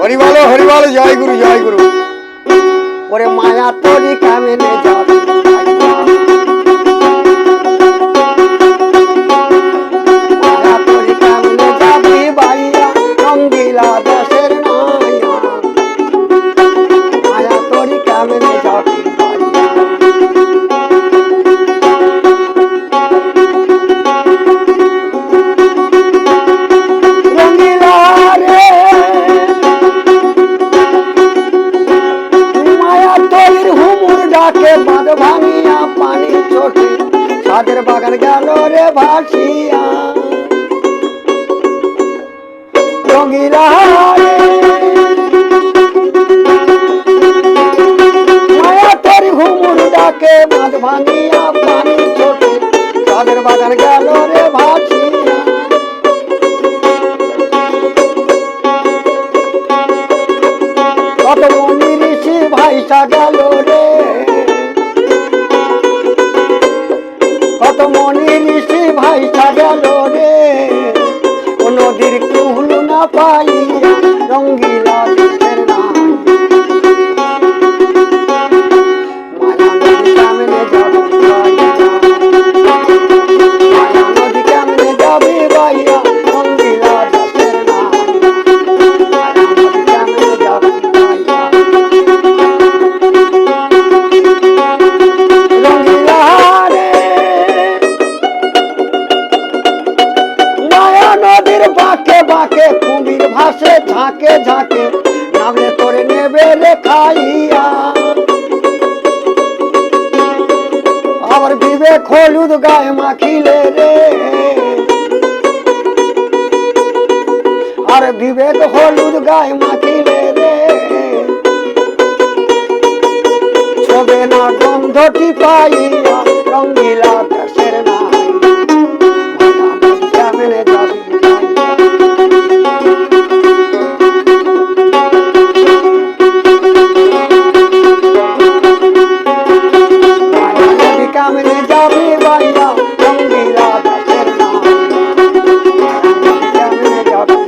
হরিবাল হরিবাল জয় গুরু জয় গুরু। ওরে মায়া থাকে বাঁধ ভাঙিয়া পানি ছোটে ছাদের বাগান গেল রে ভাসিয়া। রঙিরা ভাঙিয়া পানি ছোটে ছাদের বাগান গেল রে ভাসিয়া। Bye. আকাশে ঝাঁকে ঝাঁকে নামলে তোরে নেবে লেখাইয়া আবার বিবেক হলুদ গায়ে মাখিলে রে। আর বিবেক হলুদ গায়ে মাখিলে রে। ছবে না গন্ধটি পাইয়া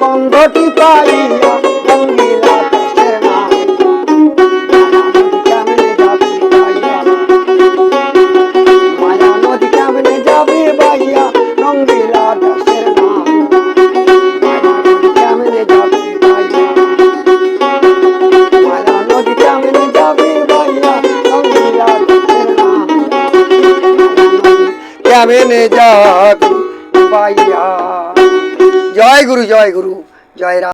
গন্ধটি পাইয়া কেমনে যাবি বাইয়া জয় গুরু জয় গুরু জয় রাম।